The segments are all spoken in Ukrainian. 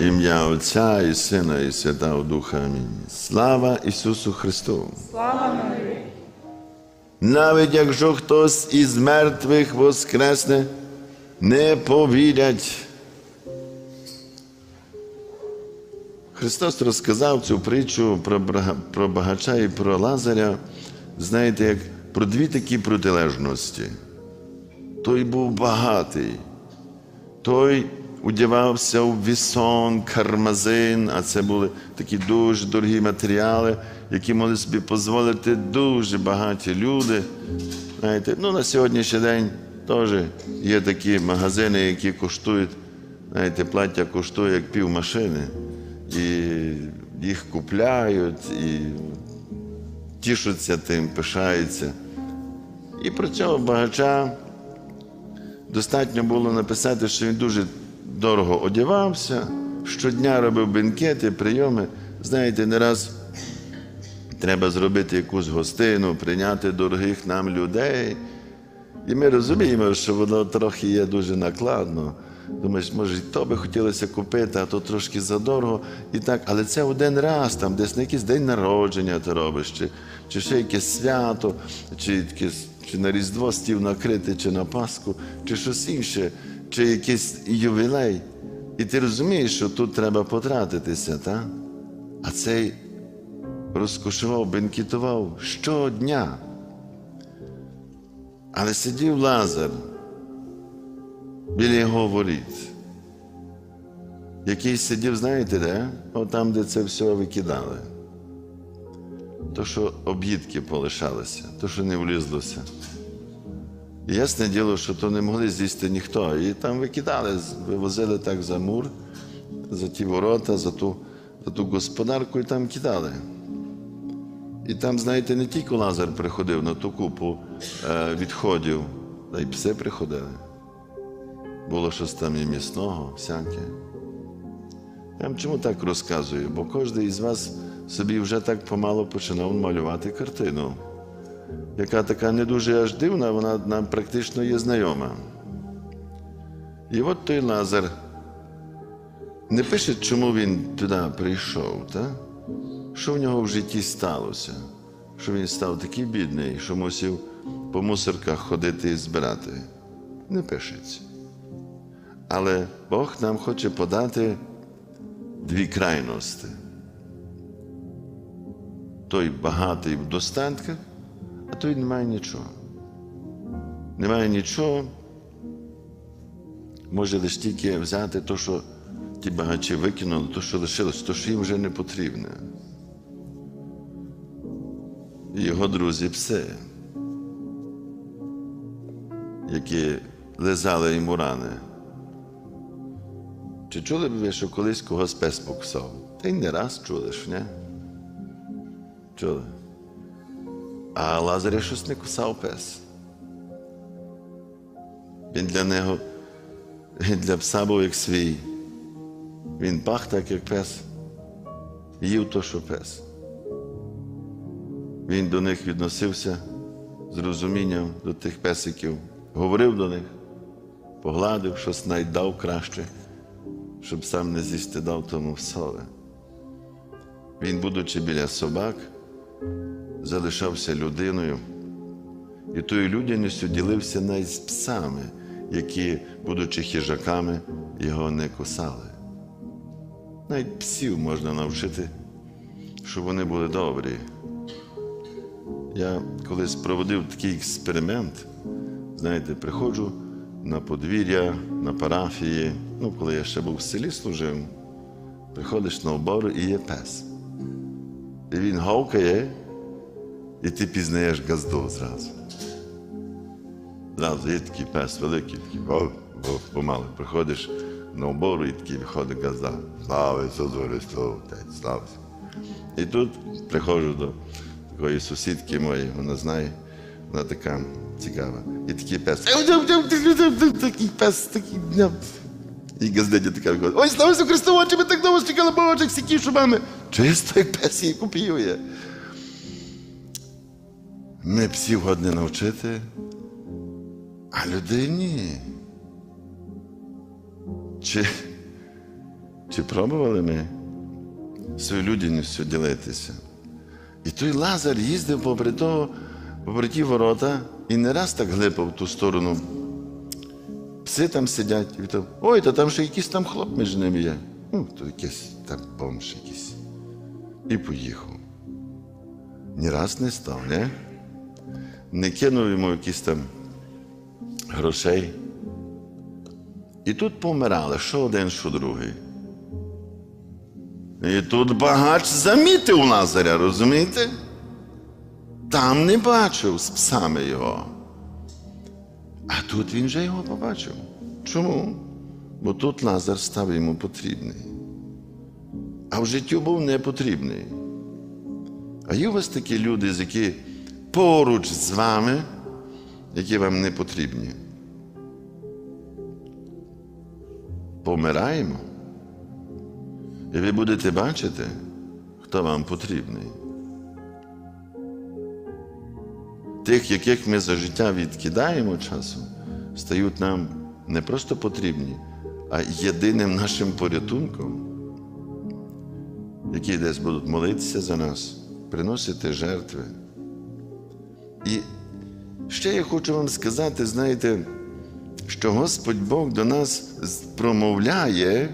ім'я Отця і Сина, і Святого Духа. Амінь. Слава Ісусу Христу! Слава навіки. Навіть якщо хтось із мертвих воскресне, не повірять. Христос розказав цю притчу про, про багача і про Лазаря, знаєте, як про дві такі протилежності. Той був багатий, той одягався в вісон, кармазин, а це були такі дуже дорогі матеріали, які могли собі дозволити дуже багаті люди. Знаєте, ну на сьогоднішній день теж є такі магазини, які коштують, знаєте, плаття коштує як пів машини. І їх купляють, і тішуться тим, пишаються. І про цього багача достатньо було написати, що він дуже дорого одягався, щодня робив бенкети, прийоми. Знаєте, не раз треба зробити якусь гостину, прийняти дорогих нам людей. І ми розуміємо, що воно трохи є дуже накладно. Думаєш, може, і то би хотілося купити, а то трошки задорого. І так, але це один раз, там, десь на якийсь день народження ти робиш, чи, чи ще якесь свято, чи, чи на Різдво стів накрити, чи на Пасху, чи щось інше, чи якийсь ювілей. І ти розумієш, що тут треба потратитися, так? а цей розкошував, бенкетував щодня. Але сидів Лазар біля його воріт, який сидів, знаєте, де? О, там, де це все викидали. То, що об'їдки полишалися, то, що не влізлося. Ясне діло, що то не могли з'їсти ніхто. І там викидали, вивозили так за мур, за ті ворота, за ту, за ту господарку і там кидали. І там, знаєте, не тільки Лазар приходив на ту купу е, відходів, та й пси приходили. Було щось там і місного, всяке. Я вам чому так розказую? Бо кожен із вас собі вже так помало починав малювати картину, яка така не дуже аж дивна, вона нам практично є знайома. І от той Лазар не пише, чому він туди прийшов, так? що в нього в житті сталося, що він став такий бідний, що мусив по мусорках ходити і збирати. Не пишеться. Але Бог нам хоче подати дві крайності. Той багатий в достатках, а той не має нічого. Немає нічого, може лише тільки взяти те, що ті багачі викинули, те, що лишилось, те, що їм вже не потрібне. Його друзі пси, які лизали йому рани. Чи чули б ви, що колись когось пес покусав? Та й не раз чули ж, не? Чули? А Лазаря щось не кусав пес. Він для нього, для пса був як свій. Він пах так, як пес, їв то, що пес. Він до них відносився з розумінням до тих песиків, говорив до них, погладив, щось навіть дав краще, щоб сам не з'їсти дав тому псове. Він, будучи біля собак, залишався людиною, і тою людяністю ділився навіть з псами, які, будучи хижаками, його не кусали. Навіть псів можна навчити, щоб вони були добрі. Я колись проводив такий експеримент. Знаєте, приходжу на подвір'я, на парафії. Ну, коли я ще був в селі служив, приходиш на обору і є пес. І він гавкає, і ти пізнаєш газду зразу. Зразу є такий пес великий, такий вов, вов, помалу. Приходиш на обору і такий виходить газда. Слава Ісусу Христу, Отець, слава. І тут приходжу до такої сусідки моєї, вона знає, вона така цікава. І такий пес. Такий пес, такий. І газдетя така виходить. Ой, слава Ісусу Христу, ми так довго чекали, бо очі всі кішубами. Чисто як пес її копіює. Ми псів годні навчити, а людей ні. Чи, Чи пробували ми своєю людяністю ділитися? І той Лазар їздив попри того, попри ті ворота, і не раз так глипав в ту сторону. Пси там сидять, і то, ой, то там ще якийсь там хлоп між ними є. Ну, то якийсь там бомж якийсь. І поїхав. Ні раз не став, не? Не кинув йому якісь там грошей. І тут помирали, що один, що другий. І тут багач замітив Лазаря, розумієте? Там не бачив з псами його. А тут він вже його побачив. Чому? Бо тут Лазар став йому потрібний. А в життю був не потрібний. А є у вас такі люди, з які поруч з вами, які вам не потрібні. Помираємо. І ви будете бачити, хто вам потрібний. Тих, яких ми за життя відкидаємо часом, стають нам не просто потрібні, а єдиним нашим порятунком, які десь будуть молитися за нас, приносити жертви. І ще я хочу вам сказати, знаєте, що Господь Бог до нас промовляє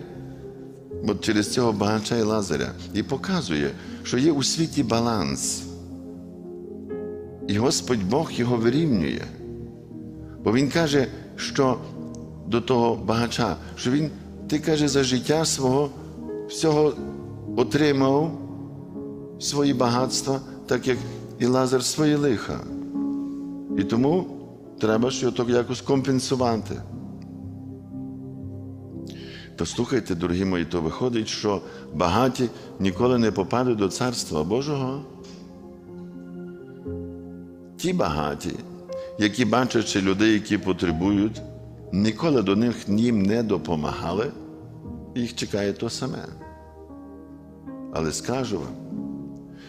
от через цього багача і Лазаря і показує, що є у світі баланс. І Господь Бог його вирівнює. Бо Він каже, що до того багача, що він, ти каже, за життя свого всього отримав свої багатства, так як і Лазар свої лиха. І тому треба ж його якось компенсувати. То слухайте, дорогі мої, то виходить, що багаті ніколи не попадуть до Царства Божого. Ті багаті, які бачачи людей, які потребують, ніколи до них їм не допомагали, їх чекає то саме. Але скажу вам,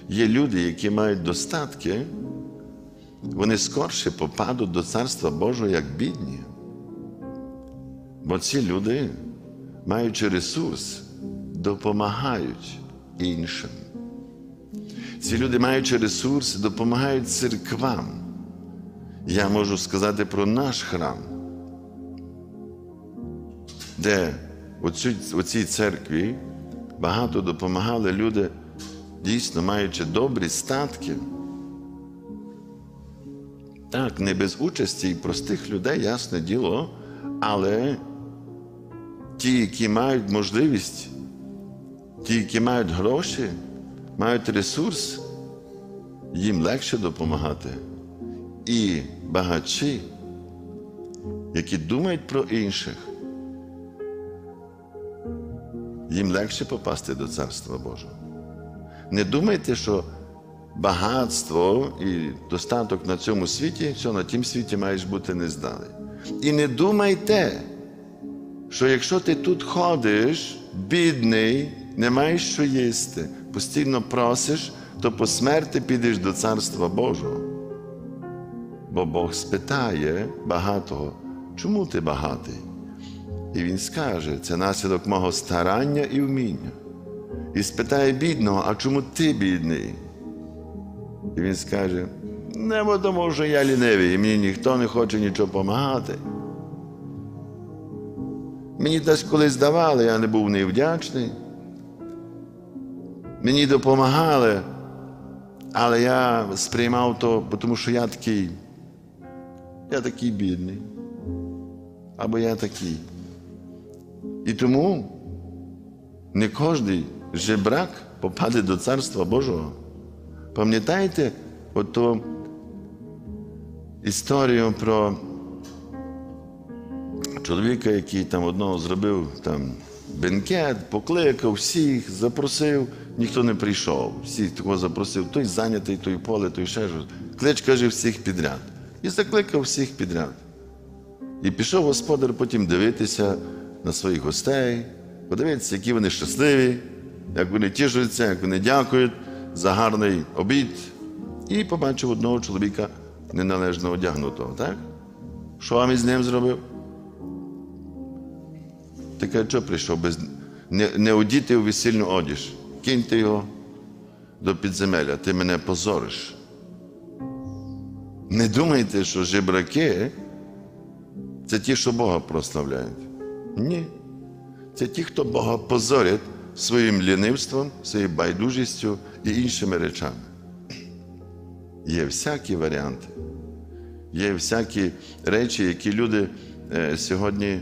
є люди, які мають достатки, вони скорше попадуть до Царства Божого як бідні. Бо ці люди, маючи ресурс, допомагають іншим. Ці люди, маючи ресурс, допомагають церквам. Я можу сказати про наш храм, де у цій церкві багато допомагали люди, дійсно маючи добрі статки. Так, не без участі і простих людей, ясне діло, але ті, які мають можливість, ті, які мають гроші, мають ресурс, їм легше допомагати. І багачі, які думають про інших, їм легше попасти до Царства Божого. Не думайте, що багатство і достаток на цьому світі, все на тім світі маєш бути нездалий. І не думайте, що якщо ти тут ходиш, бідний, не маєш що їсти, постійно просиш, то по смерті підеш до Царства Божого. Бо Бог спитає багатого, чому ти багатий? І він скаже, це наслідок мого старання і вміння. І спитає бідного, а чому ти бідний? І він скаже, не бо тому, що я лінивий, і мені ніхто не хоче нічого допомагати. Мені десь колись давали, я не був невдячний. Мені допомагали, але я сприймав то, тому що я такий, я такий бідний. Або я такий. І тому не кожен жебрак попаде до Царства Божого. Пам'ятаєте ото історію про чоловіка, який там одного зробив там бенкет, покликав всіх, запросив, ніхто не прийшов. Всіх такого запросив, той зайнятий, той поле, той ще щось. Клич, каже, всіх підряд. І закликав всіх підряд. І пішов господар потім дивитися на своїх гостей, подивитися, які вони щасливі, як вони тішуються, як вони дякують за гарний обід. І побачив одного чоловіка неналежно одягнутого, так? Що вам із ним зробив? Ти каже, що прийшов без, не, не одіти у весільну одіж. Киньте його до підземелля, ти мене позориш. Не думайте, що жебраки це ті, що Бога прославляють. Ні. Це ті, хто Бога позорять своїм лінивством, своєю байдужістю і іншими речами. Є всякі варіанти. Є всякі речі, які люди е, сьогодні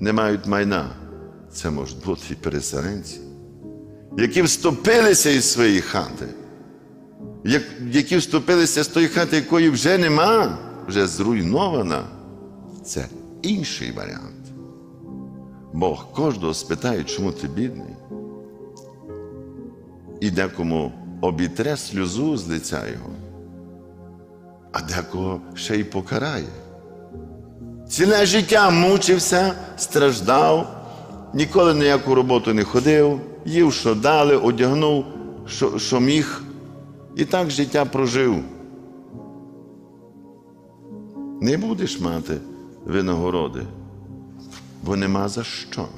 не мають майна. Це можуть бути і переселенці, які вступилися із своєї хати, які вступилися з тої хати, якої вже нема, вже зруйнована. Це інший варіант. Бог кожного спитає, чому ти бідний. І декому обітре сльозу з лиця його, а декого ще й покарає. Ціле життя мучився, страждав, ніколи ніяку роботу не ходив, їв, що дали, одягнув, що, що міг, і так життя прожив. Не будеш мати винагороди, бо нема за що.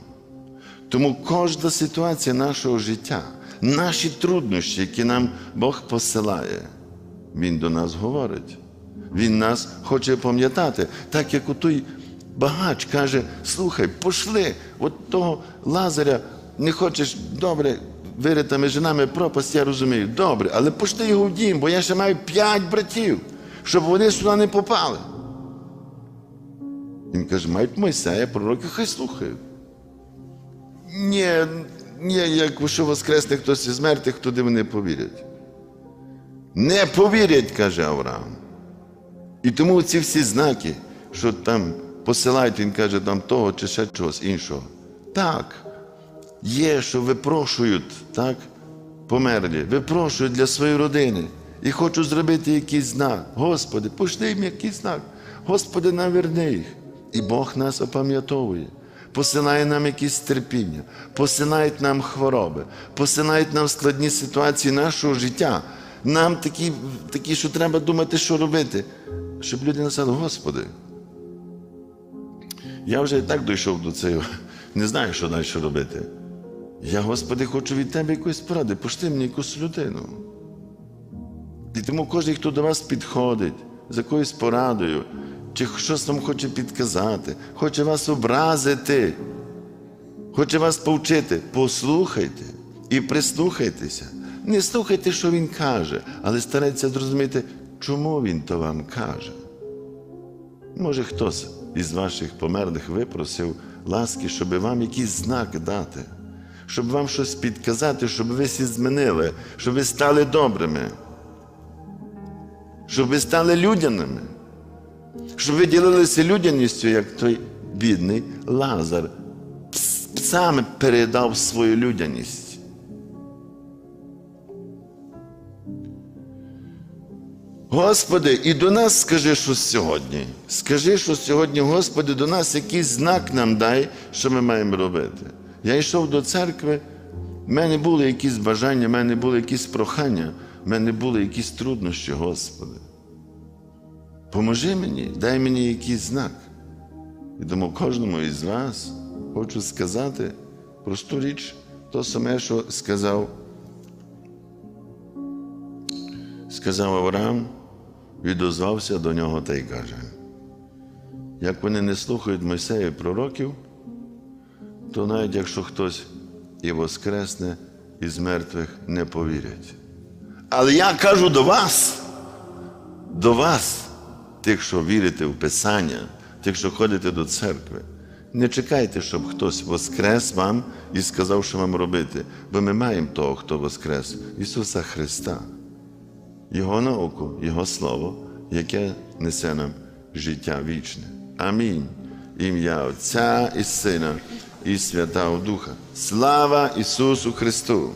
Тому кожна ситуація нашого життя, наші труднощі, які нам Бог посилає, Він до нас говорить. Він нас хоче пам'ятати, так як отой багач каже: слухай, пошли, от того Лазаря не хочеш добре вирити між нами пропасть, я розумію, добре, але пошли його в дім, бо я ще маю п'ять братів, щоб вони сюди не попали. Він каже, мають Мойсея, пророки, хай слухають. Ні, ні, якщо воскресне хтось із мертвих, туди вони повірять. Не повірять, каже Авраам. І тому ці всі знаки, що там посилають, він каже, там того чи ще чогось іншого. Так, є, що випрошують, так, померлі, випрошують для своєї родини. І хочу зробити якийсь знак. Господи, пошли їм якийсь знак. Господи, наверни їх. І Бог нас опам'ятовує. Посилає нам якісь терпіння, посилають нам хвороби, посилають нам складні ситуації нашого життя. Нам такі, такі, що треба думати, що робити, щоб люди написали, Господи. Я вже і так дійшов до цього, не знаю, що далі робити. Я, Господи, хочу від Тебе якоїсь поради, пошти мені якусь людину. І тому кожен, хто до вас підходить з якоюсь порадою, чи щось вам хоче підказати, хоче вас образити, хоче вас повчити, послухайте і прислухайтеся. Не слухайте, що він каже, але старайтеся зрозуміти, чому він то вам каже. Може, хтось із ваших померлих випросив ласки, щоб вам якийсь знак дати, щоб вам щось підказати, щоб ви всі змінили, щоб ви стали добрими, щоб ви стали людяними, щоб ви ділилися людяністю, як той бідний Лазар Пс- сам передав свою людяність. Господи, і до нас скажи щось сьогодні. Скажи, що сьогодні, Господи, до нас якийсь знак нам дай, що ми маємо робити. Я йшов до церкви, в мене були якісь бажання, в мене були якісь прохання, в мене були якісь труднощі, Господи. Поможи мені, дай мені якийсь знак. І тому кожному із вас хочу сказати просту річ, то саме, що сказав, сказав Авраам, відозвався до нього та й каже: як вони не слухають Мойсея пророків, то навіть якщо хтось і воскресне із мертвих не повірять. Але я кажу до вас, до вас, тих, що вірите в Писання, тих, що ходите до церкви. Не чекайте, щоб хтось воскрес вам і сказав, що вам робити, бо ми маємо того, хто воскрес, Ісуса Христа, Його науку, Його Слово, яке несе нам життя вічне. Амінь. Ім'я Отця і Сина і Святого Духа. Слава Ісусу Христу!